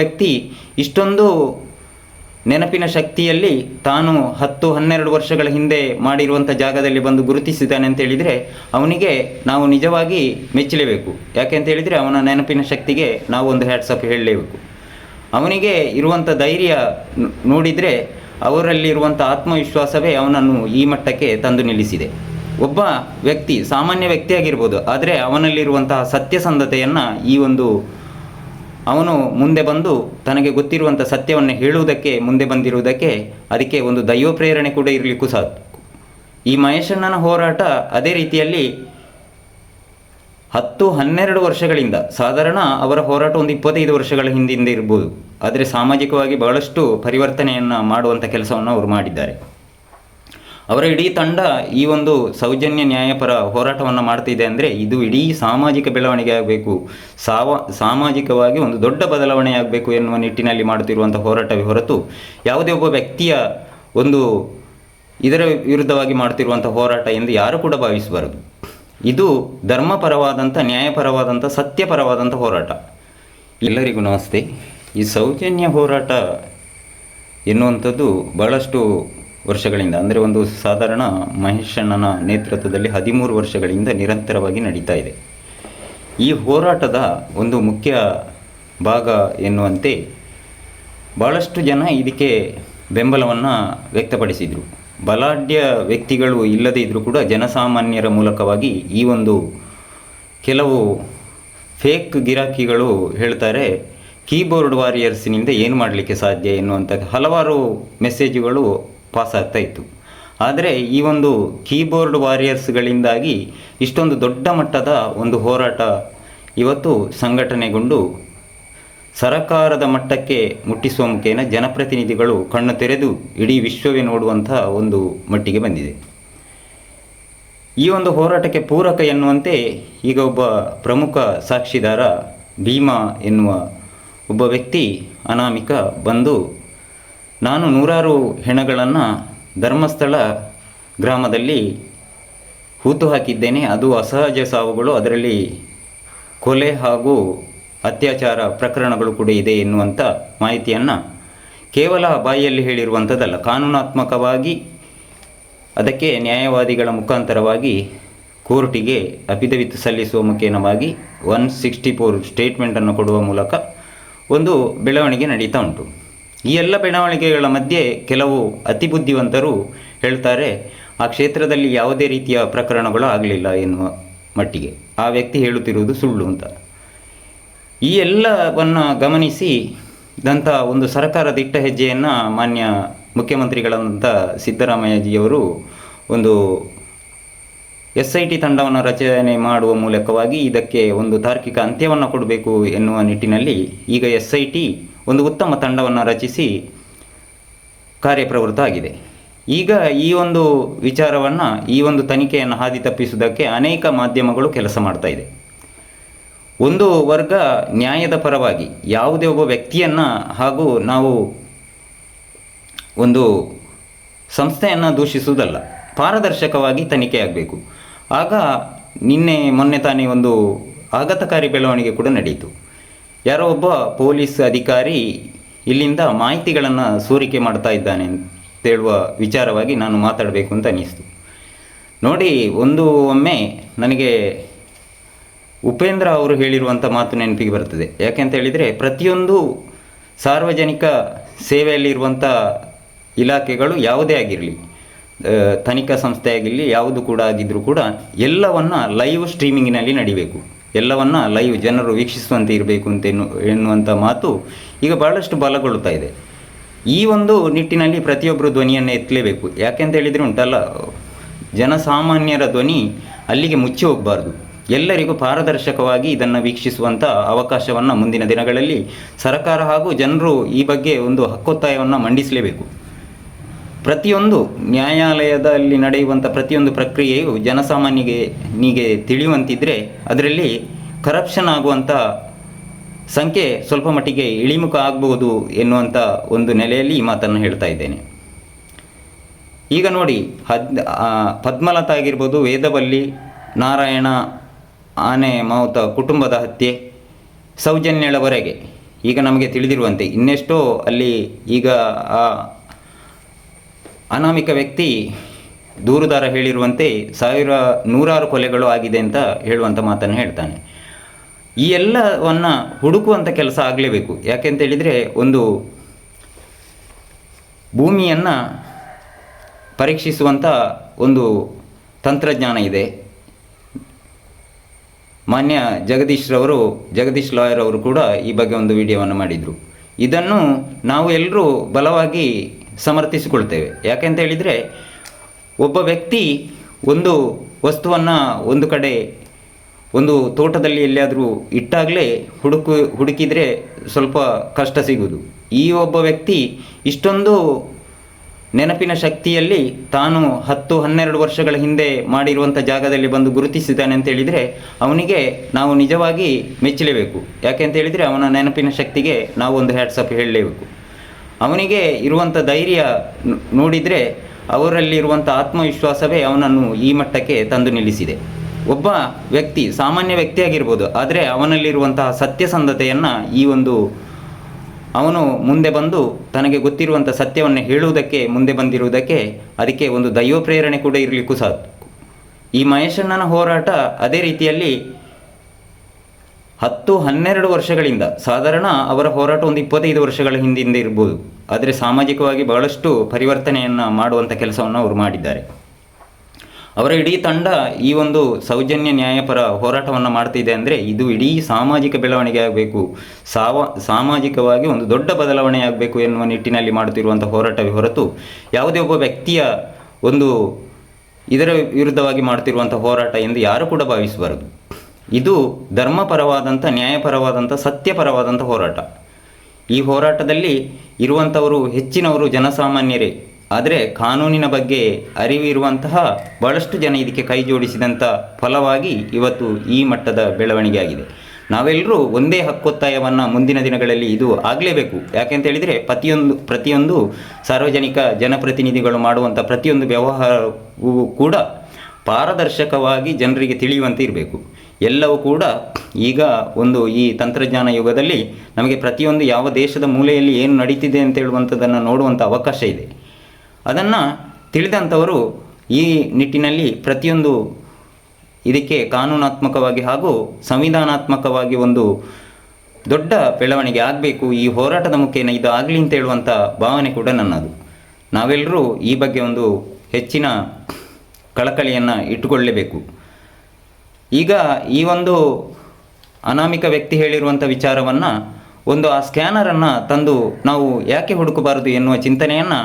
ವ್ಯಕ್ತಿ ಇಷ್ಟೊಂದು ನೆನಪಿನ ಶಕ್ತಿಯಲ್ಲಿ ತಾನು ಹತ್ತು ಹನ್ನೆರಡು ವರ್ಷಗಳ ಹಿಂದೆ ಮಾಡಿರುವಂಥ ಜಾಗದಲ್ಲಿ ಬಂದು ಗುರುತಿಸಿದ್ದಾನೆ ಅಂತ ಹೇಳಿದರೆ ಅವನಿಗೆ ನಾವು ನಿಜವಾಗಿ ಮೆಚ್ಚಲೇಬೇಕು. ಯಾಕೆ ಅಂತ ಹೇಳಿದರೆ ಅವನ ನೆನಪಿನ ಶಕ್ತಿಗೆ ನಾವು ಒಂದು ಹ್ಯಾಟ್ಸಪ್ ಹೇಳಲೇಬೇಕು. ಅವನಿಗೆ ಇರುವಂಥ ಧೈರ್ಯ ನೋಡಿದರೆ ಅವರಲ್ಲಿರುವಂಥ ಆತ್ಮವಿಶ್ವಾಸವೇ ಅವನನ್ನು ಈ ಮಟ್ಟಕ್ಕೆ ತಂದು ನಿಲ್ಲಿಸಿದೆ. ಒಬ್ಬ ವ್ಯಕ್ತಿ, ಸಾಮಾನ್ಯ ವ್ಯಕ್ತಿಯಾಗಿರ್ಬೋದು, ಆದರೆ ಅವನಲ್ಲಿರುವಂತಹ ಸತ್ಯಸಂಧತೆಯನ್ನು ಈ ಒಂದು ಅವನು ಮುಂದೆ ಬಂದು ತನಗೆ ಗೊತ್ತಿರುವಂಥ ಸತ್ಯವನ್ನು ಹೇಳುವುದಕ್ಕೆ ಮುಂದೆ ಬಂದಿರುವುದಕ್ಕೆ ಅದಕ್ಕೆ ಒಂದು ದೈವ ಪ್ರೇರಣೆ ಕೂಡ ಇರಲಿಕ್ಕೂ ಸಾಕು ಈ ಮಹೇಶಣ್ಣನ ಹೋರಾಟ ಅದೇ ರೀತಿಯಲ್ಲಿ ಹತ್ತು ಹನ್ನೆರಡು ವರ್ಷಗಳಿಂದ, ಸಾಧಾರಣ ಅವರ ಹೋರಾಟ ಒಂದು ಇಪ್ಪತ್ತೈದು ವರ್ಷಗಳ ಹಿಂದಿಂದ ಇರ್ಬೋದು. ಆದರೆ ಸಾಮಾಜಿಕವಾಗಿ ಬಹಳಷ್ಟು ಪರಿವರ್ತನೆಯನ್ನು ಮಾಡುವಂಥ ಕೆಲಸವನ್ನು ಅವರು ಮಾಡಿದ್ದಾರೆ. ಅವರ ಇಡೀ ತಂಡ ಈ ಒಂದು ಸೌಜನ್ಯ ನ್ಯಾಯಪರ ಹೋರಾಟವನ್ನು ಮಾಡ್ತಿದೆ ಅಂದರೆ ಇದು ಇಡೀ ಸಾಮಾಜಿಕ ಬೆಳವಣಿಗೆ ಆಗಬೇಕು. ಸಾವ, ಸಾಮಾಜಿಕವಾಗಿ ಒಂದು ದೊಡ್ಡ ಬದಲಾವಣೆ ಆಗಬೇಕು ಎನ್ನುವ ನಿಟ್ಟಿನಲ್ಲಿ ಮಾಡುತ್ತಿರುವಂಥ ಹೋರಾಟವೇ ಹೊರತು ಯಾವುದೇ ಒಬ್ಬ ವ್ಯಕ್ತಿಯ ಒಂದು ಇದರ ವಿರುದ್ಧವಾಗಿ ಮಾಡ್ತಿರುವಂಥ ಹೋರಾಟ ಎಂದು ಯಾರು ಕೂಡ ಭಾವಿಸಬಾರದು. ಇದು ಧರ್ಮಪರವಾದಂಥ ನ್ಯಾಯಪರವಾದಂಥ ಸತ್ಯಪರವಾದಂಥ ಹೋರಾಟ. ಎಲ್ಲರಿಗೂ ನಮಸ್ತೆ. ಈ ಸೌಜನ್ಯ ಹೋರಾಟ ಎನ್ನುವಂಥದ್ದು ಬಹಳಷ್ಟು ವರ್ಷಗಳಿಂದ, ಅಂದರೆ ಒಂದು ಸಾಧಾರಣ ಮಹೇಶಣ್ಣನ ನೇತೃತ್ವದಲ್ಲಿ ಹದಿಮೂರು ವರ್ಷಗಳಿಂದ ನಿರಂತರವಾಗಿ ನಡೀತಾ ಇದೆ. ಈ ಹೋರಾಟದ ಒಂದು ಮುಖ್ಯ ಭಾಗ ಎನ್ನುವಂತೆ ಭಾಳಷ್ಟು ಜನ ಇದಕ್ಕೆ ಬೆಂಬಲವನ್ನು ವ್ಯಕ್ತಪಡಿಸಿದರು. ಬಲಾಢ್ಯ ವ್ಯಕ್ತಿಗಳು ಇಲ್ಲದೇ ಇದ್ದರೂ ಕೂಡ ಜನಸಾಮಾನ್ಯರ ಮೂಲಕವಾಗಿ ಈ ಒಂದು ಕೆಲವು ಫೇಕ್ ಗಿರಾಕಿಗಳು ಹೇಳ್ತಾರೆ, ಕೀಬೋರ್ಡ್ ವಾರಿಯರ್ಸಿನಿಂದ ಏನು ಮಾಡಲಿಕ್ಕೆ ಸಾಧ್ಯ ಎನ್ನುವಂಥ ಹಲವಾರು ಮೆಸೇಜುಗಳು ಪಾಸ್ ಆಗ್ತಾ ಇತ್ತು ಆದರೆ ಈ ಒಂದು ಕೀಬೋರ್ಡ್ ವಾರಿಯರ್ಸ್ಗಳಿಂದಾಗಿ ಇಷ್ಟೊಂದು ದೊಡ್ಡ ಮಟ್ಟದ ಒಂದು ಹೋರಾಟ ಇವತ್ತು ಸಂಘಟನೆಗೊಂಡು ಸರಕಾರದ ಮಟ್ಟಕ್ಕೆ ಮುಟ್ಟಿಸುವ ಮುಖೇನ ಜನಪ್ರತಿನಿಧಿಗಳು ಕಣ್ಣು ತೆರೆದು ಇಡೀ ವಿಶ್ವವೇ ನೋಡುವಂತಹ ಒಂದು ಮಟ್ಟಿಗೆ ಬಂದಿದೆ. ಈ ಒಂದು ಹೋರಾಟಕ್ಕೆ ಪೂರಕ ಎನ್ನುವಂತೆ ಈಗ ಒಬ್ಬ ಪ್ರಮುಖ ಸಾಕ್ಷಿದಾರ ಭೀಮಾ ಎನ್ನುವ ಒಬ್ಬ ವ್ಯಕ್ತಿ ಅನಾಮಿಕ ಬಂದು ನಾನು ನೂರಾರು ಹೆಣಗಳನ್ನು ಧರ್ಮಸ್ಥಳ ಗ್ರಾಮದಲ್ಲಿ ಹೂತು ಹಾಕಿದ್ದೇನೆ. ಅದು ಅಸಹಜ ಸಾವುಗಳು. ಅದರಲ್ಲಿ ಕೊಲೆ ಹಾಗೂ ಅತ್ಯಾಚಾರ ಪ್ರಕರಣಗಳು ಕೂಡ ಇದೆ ಎನ್ನುವಂಥ ಮಾಹಿತಿಯನ್ನು ಕೇವಲ ಬಾಯಿಯಲ್ಲಿ ಹೇಳಿರುವಂಥದ್ದಲ್ಲ, ಕಾನೂನಾತ್ಮಕವಾಗಿ ಅದಕ್ಕೆ ನ್ಯಾಯವಾದಿಗಳ ಮುಖಾಂತರವಾಗಿ ಕೋರ್ಟಿಗೆ ಅಫಿದವಿತ್ ಸಲ್ಲಿಸುವ ಮುಖೇನವಾಗಿ ಒನ್ ಸಿಕ್ಸ್ಟಿ ಫೋರ್ ಸ್ಟೇಟ್ಮೆಂಟನ್ನು ಕೊಡುವ ಮೂಲಕ ಒಂದು ಬೆಳವಣಿಗೆ ನಡೀತಾ ಉಂಟು. ಈ ಎಲ್ಲ ಬೆಳವಣಿಗೆಗಳ ಮಧ್ಯೆ ಕೆಲವು ಅತಿ ಬುದ್ಧಿವಂತರು ಹೇಳ್ತಾರೆ, ಆ ಕ್ಷೇತ್ರದಲ್ಲಿ ಯಾವುದೇ ರೀತಿಯ ಪ್ರಕರಣಗಳು ಆಗಲಿಲ್ಲ ಎನ್ನುವ ಮಟ್ಟಿಗೆ. ಆ ವ್ಯಕ್ತಿ ಹೇಳುತ್ತಿರುವುದು ಸುಳ್ಳು ಅಂತ. ಈ ಎಲ್ಲವನ್ನು ಗಮನಿಸಿ ದಂಥ ಒಂದು ಸರ್ಕಾರ ದಿಟ್ಟ ಹೆಜ್ಜೆಯನ್ನು ಮಾನ್ಯ ಮುಖ್ಯಮಂತ್ರಿಗಳಾದಂಥ ಸಿದ್ದರಾಮಯ್ಯಜಿಯವರು ಒಂದು ಎಸ್ ಐ ಟಿ ತಂಡವನ್ನು ರಚನೆ ಮಾಡುವ ಮೂಲಕವಾಗಿ ಇದಕ್ಕೆ ಒಂದು ತಾರ್ಕಿಕ ಅಂತ್ಯವನ್ನು ಕೊಡಬೇಕು ಎನ್ನುವ ನಿಟ್ಟಿನಲ್ಲಿ ಈಗ ಎಸ್ ಐ ಟಿ ಒಂದು ಉತ್ತಮ ತಂಡವನ್ನು ರಚಿಸಿ ಕಾರ್ಯಪ್ರವೃತ್ತ ಆಗಿದೆ. ಈಗ ಈ ಒಂದು ವಿಚಾರವನ್ನು, ಈ ಒಂದು ತನಿಖೆಯನ್ನು ಹಾದಿ ತಪ್ಪಿಸುವುದಕ್ಕೆ ಅನೇಕ ಮಾಧ್ಯಮಗಳು ಕೆಲಸ ಮಾಡ್ತಾ ಇದೆ. ಒಂದು ವರ್ಗ ನ್ಯಾಯದ ಪರವಾಗಿ ಯಾವುದೇ ಒಬ್ಬ ವ್ಯಕ್ತಿಯನ್ನು ಹಾಗೂ ನಾವು ಒಂದು ಸಂಸ್ಥೆಯನ್ನು ದೂಷಿಸುವುದಲ್ಲ, ಪಾರದರ್ಶಕವಾಗಿ ತನಿಖೆ ಆಗಬೇಕು. ಆಗ ನಿನ್ನೆ ಮೊನ್ನೆ ತಾನೇ ಒಂದು ಆಘಾತಕಾರಿ ಬೆಳವಣಿಗೆ ಕೂಡ ನಡೆಯಿತು ಯಾರೋ ಒಬ್ಬ ಪೊಲೀಸ್ ಅಧಿಕಾರಿ ಇಲ್ಲಿಂದ ಮಾಹಿತಿಗಳನ್ನು ಸೋರಿಕೆ ಮಾಡ್ತಾ ಇದ್ದಾನೆ ಅಂತ ಹೇಳುವ ವಿಚಾರವಾಗಿ ನಾನು ಮಾತಾಡಬೇಕು ಅಂತ ಅನ್ನಿಸ್ತು. ನೋಡಿ, ಒಂದು ಒಮ್ಮೆ ನನಗೆ ಉಪೇಂದ್ರ ಅವರು ಹೇಳಿರುವಂಥ ಮಾತು ನೆನಪಿಗೆ ಬರ್ತದೆ. ಯಾಕೆಂತ ಹೇಳಿದರೆ, ಪ್ರತಿಯೊಂದು ಸಾರ್ವಜನಿಕ ಸೇವೆಯಲ್ಲಿರುವಂಥ ಇಲಾಖೆಗಳು ಯಾವುದೇ ಆಗಿರಲಿ ತನಿಖಾ ಸಂಸ್ಥೆ ಆಗಿರಲಿ, ಯಾವುದು ಕೂಡ ಆಗಿದ್ದರೂ ಕೂಡ ಎಲ್ಲವನ್ನು ಲೈವ್ ಸ್ಟ್ರೀಮಿಂಗಿನಲ್ಲಿ ನಡಿಬೇಕು. ಎಲ್ಲವನ್ನ ಲೈವ್ ಜನರು ವೀಕ್ಷಿಸುವಂತೆ ಇರಬೇಕು ಅಂತ ಎನ್ನು ಎನ್ನುವಂಥ ಮಾತು ಈಗ ಭಾಳಷ್ಟು ಬಲಗೊಳ್ಳುತ್ತಾ ಇದೆ. ಈ ಒಂದು ನಿಟ್ಟಿನಲ್ಲಿ ಪ್ರತಿಯೊಬ್ಬರು ಧ್ವನಿಯನ್ನು ಎತ್ತಲೇಬೇಕು. ಯಾಕೆಂತ ಹೇಳಿದರೆ ಉಂಟಲ್ಲ, ಜನಸಾಮಾನ್ಯರ ಧ್ವನಿ ಅಲ್ಲಿಗೆ ಮುಚ್ಚಿ ಹೋಗಬಾರ್ದು. ಎಲ್ಲರಿಗೂ ಪಾರದರ್ಶಕವಾಗಿ ಇದನ್ನು ವೀಕ್ಷಿಸುವಂಥ ಅವಕಾಶವನ್ನು ಮುಂದಿನ ದಿನಗಳಲ್ಲಿ ಸರ್ಕಾರ ಹಾಗೂ ಜನರು ಈ ಬಗ್ಗೆ ಒಂದು ಹಕ್ಕೊತ್ತಾಯವನ್ನು ಮಂಡಿಸಲೇಬೇಕು. ಪ್ರತಿಯೊಂದು ನ್ಯಾಯಾಲಯದಲ್ಲಿ ನಡೆಯುವಂಥ ಪ್ರತಿಯೊಂದು ಪ್ರಕ್ರಿಯೆಯು ಜನಸಾಮಾನ್ಯಗೆ ನಿಗೆ ತಿಳಿಯುವಂತಿದ್ದರೆ ಅದರಲ್ಲಿ ಕರಪ್ಷನ್ ಆಗುವಂಥ ಸಂಖ್ಯೆ ಸ್ವಲ್ಪ ಮಟ್ಟಿಗೆ ಇಳಿಮುಖ ಆಗಬಹುದು ಎನ್ನುವಂಥ ಒಂದು ನೆಲೆಯಲ್ಲಿ ಈ ಮಾತನ್ನು ಹೇಳ್ತಾ ಇದ್ದೇನೆ. ಈಗ ನೋಡಿ, ಹದ್ ಪದ್ಮಲತ ಆಗಿರ್ಬೋದು, ವೇದವಲ್ಲಿ, ನಾರಾಯಣ, ಆನೆ ಮಾವುತ ಕುಟುಂಬದ ಹತ್ಯೆ, ಸೌಜನ್ಯಳವರೆಗೆ, ಈಗ ನಮಗೆ ತಿಳಿದಿರುವಂತೆ ಇನ್ನೆಷ್ಟೋ ಅಲ್ಲಿ ಈಗ ಆ ಅನಾಮಿಕ ವ್ಯಕ್ತಿ ದೂರುದಾರ ಹೇಳಿರುವಂತೆ ಸಾವಿರ ನೂರಾರು ಕೊಲೆಗಳು ಆಗಿದೆ ಅಂತ ಹೇಳುವಂಥ ಮಾತನ್ನು ಹೇಳ್ತಾನೆ. ಈ ಎಲ್ಲವನ್ನು ಹುಡುಕುವಂಥ ಕೆಲಸ ಆಗಲೇಬೇಕು. ಯಾಕೆಂತ ಹೇಳಿದರೆ ಒಂದು ಭೂಮಿಯನ್ನು ಪರೀಕ್ಷಿಸುವಂಥ ಒಂದು ತಂತ್ರಜ್ಞಾನ ಇದೆ. ಮಾನ್ಯ ಜಗದೀಶ್ ರವರು, ಜಗದೀಶ್ ಲಾಯರ್ ಅವರು ಕೂಡ ಈ ಬಗ್ಗೆ ಒಂದು ವಿಡಿಯೋವನ್ನು ಮಾಡಿದರು. ಇದನ್ನು ನಾವು ಎಲ್ಲರೂ ಬಲವಾಗಿ ಸಮರ್ಥಿಸಿಕೊಳ್ತೇವೆ. ಯಾಕೆಂತ ಹೇಳಿದರೆ, ಒಬ್ಬ ವ್ಯಕ್ತಿ ಒಂದು ವಸ್ತುವನ್ನು ಒಂದು ಕಡೆ, ಒಂದು ತೋಟದಲ್ಲಿ ಎಲ್ಲಿಯಾದರೂ ಇಟ್ಟಾಗಲೇ ಹುಡುಕು, ಹುಡುಕಿದರೆ ಸ್ವಲ್ಪ ಕಷ್ಟ ಸಿಗುವುದು. ಈ ಒಬ್ಬ ವ್ಯಕ್ತಿ ಇಷ್ಟೊಂದು ನೆನಪಿನ ಶಕ್ತಿಯಲ್ಲಿ ತಾನು ಹತ್ತು, ಹನ್ನೆರಡು ವರ್ಷಗಳ ಹಿಂದೆ ಮಾಡಿರುವಂಥ ಜಾಗದಲ್ಲಿ ಬಂದು ಗುರುತಿಸಿದ್ದಾನೆ ಅಂತ ಹೇಳಿದರೆ, ಅವನಿಗೆ ನಾವು ನಿಜವಾಗಿ ಮೆಚ್ಚಲೇಬೇಕು. ಯಾಕೆ ಅಂತ ಹೇಳಿದರೆ, ಅವನ ನೆನಪಿನ ಶಕ್ತಿಗೆ ನಾವು ಒಂದು ಹ್ಯಾಟ್ಸಪ್ ಹೇಳಲೇಬೇಕು. ಅವನಿಗೆ ಇರುವಂಥ ಧೈರ್ಯ ನೋಡಿದರೆ ಅವರಲ್ಲಿರುವಂಥ ಆತ್ಮವಿಶ್ವಾಸವೇ ಅವನನ್ನು ಈ ಮಟ್ಟಕ್ಕೆ ತಂದು ನಿಲ್ಲಿಸಿದೆ. ಒಬ್ಬ ವ್ಯಕ್ತಿ, ಸಾಮಾನ್ಯ ವ್ಯಕ್ತಿಯಾಗಿರ್ಬೋದು ಆದರೆ ಅವನಲ್ಲಿರುವಂತಹ ಸತ್ಯಸಂಧತೆಯನ್ನು ಈ ಒಂದು ಅವನು ಮುಂದೆ ಬಂದು ತನಗೆ ಗೊತ್ತಿರುವಂಥ ಸತ್ಯವನ್ನು ಹೇಳುವುದಕ್ಕೆ, ಮುಂದೆ ಬಂದಿರುವುದಕ್ಕೆ ಅದಕ್ಕೆ ಒಂದು ದೈವ ಪ್ರೇರಣೆ ಕೂಡ ಇರಲಿಕ್ಕೂ ಸಾಕು. ಈ ಮಹೇಶಣ್ಣನ ಹೋರಾಟ ಅದೇ ರೀತಿಯಲ್ಲಿ ಹತ್ತು ಹನ್ನೆರಡು ವರ್ಷಗಳಿಂದ, ಸಾಧಾರಣ ಅವರ ಹೋರಾಟ ಒಂದು ಇಪ್ಪತ್ತೈದು ವರ್ಷಗಳ ಹಿಂದಿಂದ ಇರ್ಬೋದು. ಆದರೆ ಸಾಮಾಜಿಕವಾಗಿ ಬಹಳಷ್ಟು ಪರಿವರ್ತನೆಯನ್ನು ಮಾಡುವಂಥ ಕೆಲಸವನ್ನು ಅವರು ಮಾಡಿದ್ದಾರೆ. ಅವರ ಇಡೀ ತಂಡ ಈ ಒಂದು ಸೌಜನ್ಯ ನ್ಯಾಯಪರ ಹೋರಾಟವನ್ನು ಮಾಡ್ತಿದೆ ಅಂದರೆ ಇದು ಇಡೀ ಸಾಮಾಜಿಕ ಬೆಳವಣಿಗೆ ಆಗಬೇಕು. ಸಾವ, ಸಾಮಾಜಿಕವಾಗಿ ಒಂದು ದೊಡ್ಡ ಬದಲಾವಣೆ ಆಗಬೇಕು ಎನ್ನುವ ನಿಟ್ಟಿನಲ್ಲಿ ಮಾಡುತ್ತಿರುವಂಥ ಹೋರಾಟವೇ ಹೊರತು ಯಾವುದೇ ಒಬ್ಬ ವ್ಯಕ್ತಿಯ ಒಂದು ಇದರ ವಿರುದ್ಧವಾಗಿ ಮಾಡ್ತಿರುವಂಥ ಹೋರಾಟ ಎಂದು ಯಾರು ಕೂಡ ಭಾವಿಸಬಾರದು. ಇದು ಧರ್ಮಪರವಾದಂಥ, ನ್ಯಾಯಪರವಾದಂಥ, ಸತ್ಯಪರವಾದಂಥ ಹೋರಾಟ. ಈ ಹೋರಾಟದಲ್ಲಿ ಇರುವಂಥವರು ಹೆಚ್ಚಿನವರು ಜನಸಾಮಾನ್ಯರೇ. ಆದರೆ ಕಾನೂನಿನ ಬಗ್ಗೆ ಅರಿವಿರುವಂತಹ ಭಾಳಷ್ಟು ಜನ ಇದಕ್ಕೆ ಕೈ ಜೋಡಿಸಿದಂಥ ಫಲವಾಗಿ ಇವತ್ತು ಈ ಮಟ್ಟದ ಬೆಳವಣಿಗೆ ಆಗಿದೆ ನಾವೆಲ್ಲರೂ ಒಂದೇ ಹಕ್ಕೊತ್ತಾಯವನ್ನು ಮುಂದಿನ ದಿನಗಳಲ್ಲಿ ಇದು ಆಗಲೇಬೇಕು. ಯಾಕೆಂತ ಹೇಳಿದರೆ ಪ್ರತಿಯೊಂದು ಪ್ರತಿಯೊಂದು ಸಾರ್ವಜನಿಕ ಜನಪ್ರತಿನಿಧಿಗಳು ಮಾಡುವಂಥ ಪ್ರತಿಯೊಂದು ವ್ಯವಹಾರವೂ ಕೂಡ ಪಾರದರ್ಶಕವಾಗಿ ಜನರಿಗೆ ತಿಳಿಯುವಂತೆ ಇರಬೇಕು. ಎಲ್ಲವೂ ಕೂಡ ಈಗ ಒಂದು ಈ ತಂತ್ರಜ್ಞಾನ ಯುಗದಲ್ಲಿ ನಮಗೆ ಪ್ರತಿಯೊಂದು ಯಾವ ದೇಶದ ಮೂಲೆಯಲ್ಲಿ ಏನು ನಡೀತಿದೆ ಅಂತ ಹೇಳುವಂಥದ್ದನ್ನು ನೋಡುವಂಥ ಅವಕಾಶ ಇದೆ. ಅದನ್ನು ತಿಳಿದಂಥವರು ಈ ನಿಟ್ಟಿನಲ್ಲಿ ಪ್ರತಿಯೊಂದು ಇದಕ್ಕೆ ಕಾನೂನಾತ್ಮಕವಾಗಿ ಹಾಗೂ ಸಂವಿಧಾನಾತ್ಮಕವಾಗಿ ಒಂದು ದೊಡ್ಡ ಬೆಳವಣಿಗೆ ಆಗಬೇಕು, ಈ ಹೋರಾಟದ ಮುಖೇನ ಇದು ಆಗಲಿ ಅಂತ ಹೇಳುವಂಥ ಭಾವನೆ ಕೂಡ ನನ್ನದು. ನಾವೆಲ್ಲರೂ ಈ ಬಗ್ಗೆ ಒಂದು ಹೆಚ್ಚಿನ ಕಳಕಳಿಯನ್ನು ಇಟ್ಟುಕೊಳ್ಳಲೇಬೇಕು ಈಗ ಈ ಒಂದು ಅನಾಮಿಕ ವ್ಯಕ್ತಿ ಹೇಳಿರುವಂಥ ವಿಚಾರವನ್ನು ಒಂದು ಆ ಸ್ಕ್ಯಾನರನ್ನು ತಂದು ನಾವು ಯಾಕೆ ಹುಡುಕಬಾರದು ಎನ್ನುವ ಚಿಂತನೆಯನ್ನು